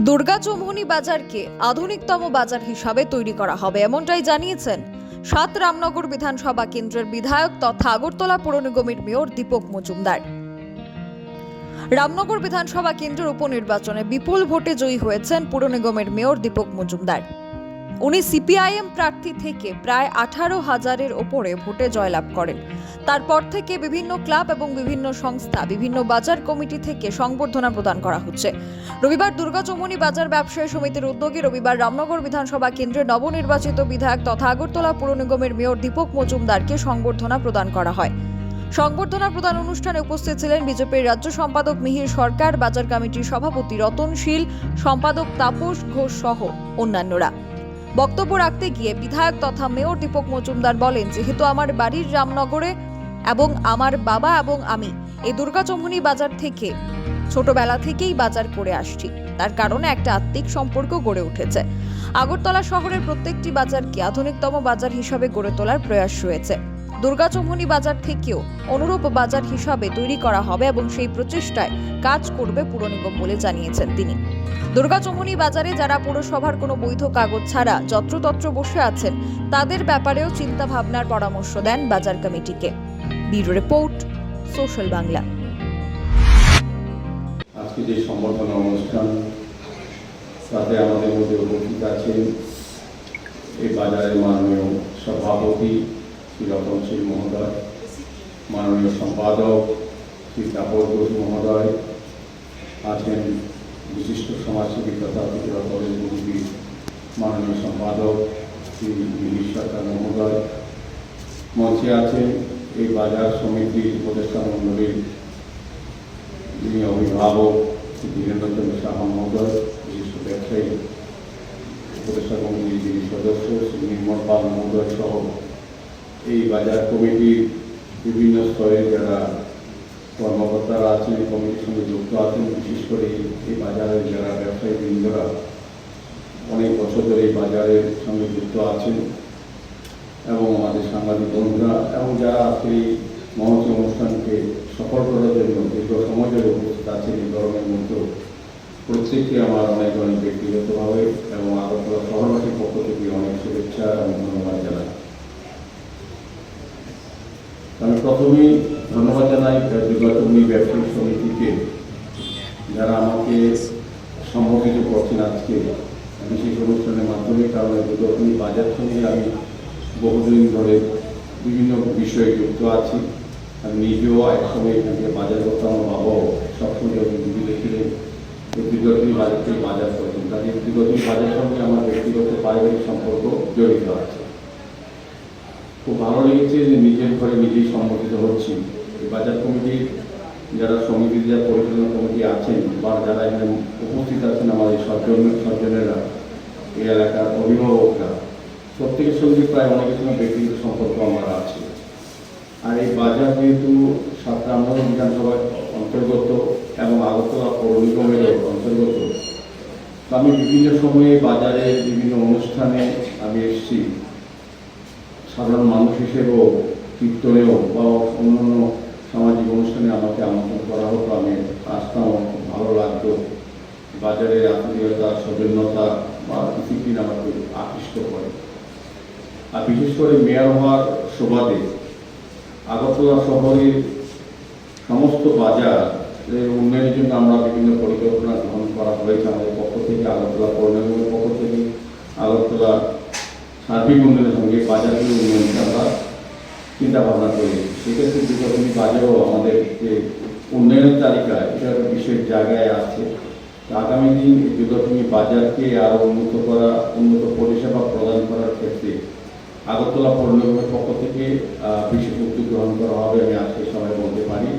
দুর্গা চৌমুহনী বাজারকে আধুনিকতম বাজার হিসাবে তৈরি করা হবে, এমনটাই জানিয়েছেন সাত রামনগর বিধানসভা কেন্দ্রের বিধায়ক তথা আগরতলা পৌর নিগমের মেয়র দীপক মজুমদার। রামনগর বিধানসভা কেন্দ্রের উপনির্বাচনে বিপুল ভোটে জয়ী হয়েছেন পুর নিগমের মেয়র দীপক মজুমদার। উনি সিপিআইএম প্রার্থী থেকে প্রায় আঠারো হাজারের ওপরে ভোটে জয়লাভ করেন। তারপর থেকে বিভিন্ন ক্লাব এবং বিভিন্ন সংস্থা, বিভিন্ন বাজার কমিটি থেকে সংবর্ধনা প্রদান করা হচ্ছে। রবিবার দুর্গা চৌমুনি বাজার ব্যবসায়ী সমিতির উদ্যোগে রবিবার রামনগর বিধানসভা কেন্দ্রে নবনির্বাচিত বিধায়ক তথা আগরতলা পুর নিগমের মেয়র দীপক মজুমদারকে সংবর্ধনা প্রদান করা হয়। সংবর্ধনা প্রদান অনুষ্ঠানে উপস্থিত ছিলেন বিজেপির রাজ্য সম্পাদক মিহির সরকার, বাজার কমিটির সভাপতি রতনশীল সম্পাদক তাপস ঘোষ সহ অন্যান্যরা। বক্তব্য রাখতে গিয়ে বিধায়ক তথা মেয়র দীপক মজুমদার বলেন, যেহেতু আমার বাড়ির রামনগরে এবং আমার বাবা এবং আমি এই দুর্গাচৌমুনি বাজার থেকে, ছোটবেলা থেকেই বাজার করে আসছি। তার কারণে একটা আত্মিক সম্পর্ক গড়ে উঠেছে। আগরতলা শহরের প্রত্যেকটি বাজারকে আধুনিকতম বাজার হিসাবে গড়ে তোলার প্রয়াস রয়েছে। দুর্গাচৌমুনি বাজার থেকেও অনুরূপ বাজার হিসাবে তৈরি করা হবে এবং সেই প্রচেষ্টায় কাজ করবে পুর নিগম বলে জানিয়েছেন তিনি। দুর্গাচৌমুনি বাজারে যারা পুরসভার কোনো বৈধ কাগজ ছাড়া যত্রতত্র বসে আছেন, তাদের ব্যাপারেও চিন্তা ভাবনার পরামর্শ দেন বাজার কমিটিকে। Bureau report, social Bangla. আজকে যে সম্বর্ধনা অনুষ্ঠান তাতে আমাদের মধ্যে উপস্থিত আছেন এই বাজারের মাননীয় সভাপতি শ্রী রতনশীল মহোদয়, মাননীয় সম্পাদক শ্রী তাপর ঘোষ মহোদয়, আছেন বিশিষ্ট সমাজসেবী তথা ত্রিপুরা কলেজ বিজেপি মাননীয় সম্পাদক শ্রী দিলীপ সরকার মহোদয়। মঞ্চে আছেন এই বাজার সমিতির উপদেষ্টা মণ্ডলীর যিনি অভিভাবক বীরেন্দ্রচন্দ্র সাহা মহোদয় বিশিষ্ট ব্যবসায়ী উপদেষ্টা কমিটির যিনি সদস্য, শ্রী নির্মল পাল মহোদয় সহ এই বাজার কমিটির বিভিন্ন স্তরের যারা কর্মকর্তারা আছেন, কমিটির সঙ্গে যুক্ত আছেন, বিশেষ করে এই বাজারের যারা ব্যবসায়ী বৃন্দরা অনেক বছর ধরে এই বাজারের সঙ্গে যুক্ত আছেন। এবং আমাদের সাংবাদিক বন্ধুরা এবং যারা আজকে এই মহতি অনুষ্ঠানকে সফল করার জন্য দীর্ঘ সময় ধরে উপস্থিত আছেন, এই গরমের মধ্যে প্রত্যেককে আমার অনেক অনেক ব্যক্তিগতভাবে এবং আগরতলা শহরবাসীর পক্ষ থেকে অনেক শুভেচ্ছা এবং ধন্যবাদ জানাই। আমি প্রথমেই ধন্যবাদ জানাই দুর্গাচন্ডী ব্যবসায়িক সমিতিকে, যারা আমাকে সম্মোখিত করছেন আজকে বিশেষ অনুষ্ঠানের মাধ্যমে, কারণ দুর্গাচন্ডী বাজার সঙ্গে আমি বহুদিন ধরে বিভিন্ন বিষয়ে যুক্ত আছি। আমি নিজেও একসময় এখানে বাজার করতাম, আমার বাবাও সবসময় ওই দিদিকে ছিলেন ব্যক্তিগত বাজারকে বাজার করতেন তাদের ব্যক্তিগত বাজার সঙ্গে আমার ব্যক্তিগত পারিবারিক সম্পর্ক জড়িত আছে। খুব ভালো লেগেছে যে নিজের ঘরে নিজেই সম্মতিত হচ্ছি। এই বাজার কমিটির যারা সমিতির যারা পরিচালনা কমিটি আছেন বা যারা এখানে উপস্থিত আছেন আমাদের সজ্জন সজ্জনেরা, এই এলাকার অভিভাবকরা প্রত্যেকের সঙ্গে প্রায় অনেকের সঙ্গে ব্যক্তিগত সম্পর্ক আমার আছে। আর এই বাজার যেহেতু সাত রামনগর বিধানসভার অন্তর্গত এবং আগরতলা পৌর নিগমের অন্তর্গত আমি বিভিন্ন সময়ে বাজারে বিভিন্ন অনুষ্ঠানে আমি এসেছি। সাধারণ মানুষ হিসেবেও, কীর্তনেও বা অন্যান্য সামাজিক অনুষ্ঠানে আমাকে আমন্ত্রণ করা হতো। আমি আসতাম, ভালো লাগতো। বাজারের আত্মীয়তা, সৌজন্যতা বা ডিসিপ্লিন আমাকে আকৃষ্ট করে। আর বিশেষ করে মেয়র হওয়ার সুবাদে আগরতলা শহরের সমস্ত বাজার উন্নয়নের জন্য আমরা বিভিন্ন পরিকল্পনা গ্রহণ করা হয়েছে আমাদের পক্ষ থেকে, আগরতলা পৌর পক্ষ থেকে, আগরতলা সার্বিক উন্নয়নের সঙ্গে বাজারগুলো উন্নয়নকে আমরা চিন্তা ভাবনা করি সেক্ষেত্রে দুর্গাপুরি বাজারও আমাদের যে উন্নয়নের তালিকা এটা বিশেষ জায়গায় আছে। আগামী দিন দুর্গাপুরি বাজারকে আরও উন্নত করা, উন্নত পরিষেবা প্রদান করার ক্ষেত্রে আগরতলা পৌর নিগমের পক্ষ থেকে বিশেষ উদ্যোগ গ্রহণ করা হবে আমি আজকে সবাই বলতে পারি।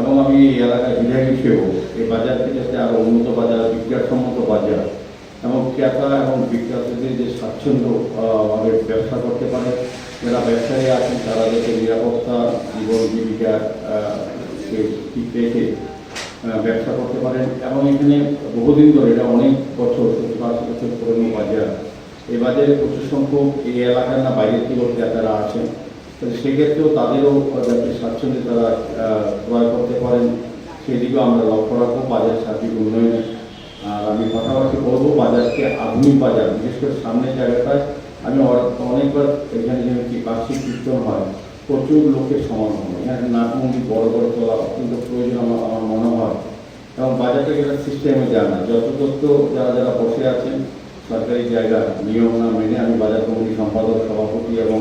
এবং আমি এই এলাকার বিধায়ক হিসেবেও এই বাজারকে যাতে আরও উন্নত বাজার বিজ্ঞানসম্মত বাজার এবং ক্রেতা এবং বিক্রেতাদের যে স্বাচ্ছন্দ্য আহ, ভাবে ব্যবসা করতে পারে যারা ব্যবসায়ী আছেন তারা যাতে নিরাপত্তা জীবন জীবিকা ঠিক রেখে ব্যবসা করতে পারেন এবং এখানে বহুদিন ধরে এটা অনেক বছর সত্তর বছর পুরনো বাজার। এই বাজারে প্রচুর সংখ্যক এই এলাকার না বাইরের থেকেও ক্রেতারা আছেন সেক্ষেত্রেও তাদেরও যাতে স্বাচ্ছন্দ্যে তারা ক্রয় করতে পারেন, সেদিকেও আমরা লক্ষ্য রাখব বাজার সার্বিক উন্নয়নে। আর আমি পাশাপাশি করব বাজারকে আধুনিক বাজার, বিশেষ করে সামনের জায়গাটায় আমি অনেকবার এখানে কি বার্ষিক কীর্তন হয়, প্রচুর লোকের সমাগম হয়। এখানে নাট মন্দির বড় বড় তোলা অত্যন্ত প্রয়োজন আমার আমার মনে হয়। এবং বাজারটাকে সিস্টেমে যায় না। যত্রতত্র যারা যারা বসে আছেন সরকারি জায়গা নিয়ম না মেনে আমি বাজার কমিটি সম্পাদক, সভাপতি এবং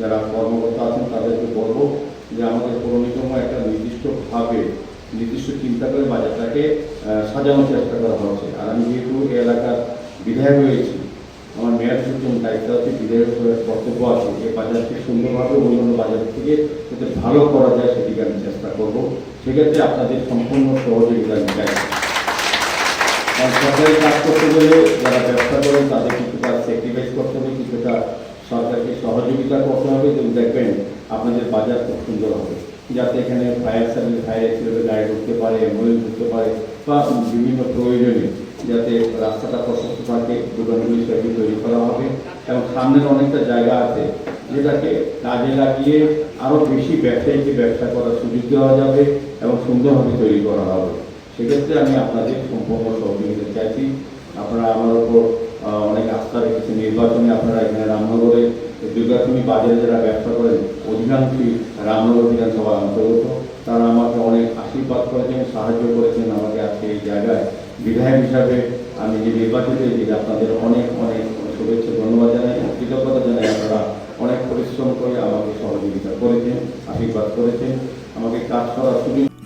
যারা কর্মকর্তা আছেন তাদেরকে বলব যে আমাদের পৌর নিগম একটা নির্দিষ্টভাবে নির্দিষ্ট চিন্তা করে বাজারটাকে সাজানোর চেষ্টা করা হচ্ছে। আর আমি যেহেতু এলাকার বিধায়ক হয়েছি আমার মেয়র সূচন দায়িত্ব আছে, বিধায়ক কর্তব্য আছে এই বাজারকে সুন্দরভাবে অন্যান্য বাজার থেকে যাতে ভালো করা যায় সেদিকে আমি চেষ্টা করব। সেক্ষেত্রে আপনাদের সম্পূর্ণ সহযোগিতা আমি চাই। সরকারি কাজ করতে গেলে যারা ব্যবসা করেন, তাদের কিছুটা স্যাক্রিফাইস করতে হবে, কিছুটা সরকারকে সহযোগিতা করতে হবে। এবং দেখবেন, আপনাদের বাজার খুব সুন্দর হবে। যাতে এখানে ফায়ার সার্ভিস ফায়ার এক্সিডেন্টের গাড়ি ঢুকতে পারে অ্যাম্বুলেন্স ঢুকতে পারে, বা বিভিন্ন প্রয়োজনে যাতে রাস্তাটা প্রশস্ত থাকে, দোকানগুলি সেগুলি তৈরি করা হবে। এবং সামনের অনেকটা জায়গা আছে, যেটাকে কাজে লাগিয়ে আরও বেশি ব্যবসায়ীকে ব্যবসা করার সুযোগ দেওয়া যাবে এবং সুন্দরভাবে তৈরি করা হবে। সেক্ষেত্রে আমি আপনাদের সম্পূর্ণ সহযোগিতা চাইছি। আপনারা আমার আহ, অনেক আস্থা রেখেছেন। নির্বাচনে আপনারা এখানে রামনগরে দুর্গাপুরি বাজারে যারা ব্যবসা করেন অধিকাংশই রামনগর বিধানসভার অন্তর্গত। তারা আমাকে অনেক আশীর্বাদ করেছেন সাহায্য করেছেন আমাকে আজকে এই জায়গায়। বিধায়ক হিসাবে আমি যে নির্বাচিত হয়েছি আপনাদের অনেক অনেক শুভেচ্ছা ধন্যবাদ জানাই কৃতজ্ঞতা জানাই। আপনারা অনেক পরিশ্রম করে আমাকে সহযোগিতা করেছেন আশীর্বাদ করেছেন। আমাকে কাজ করার সুযোগ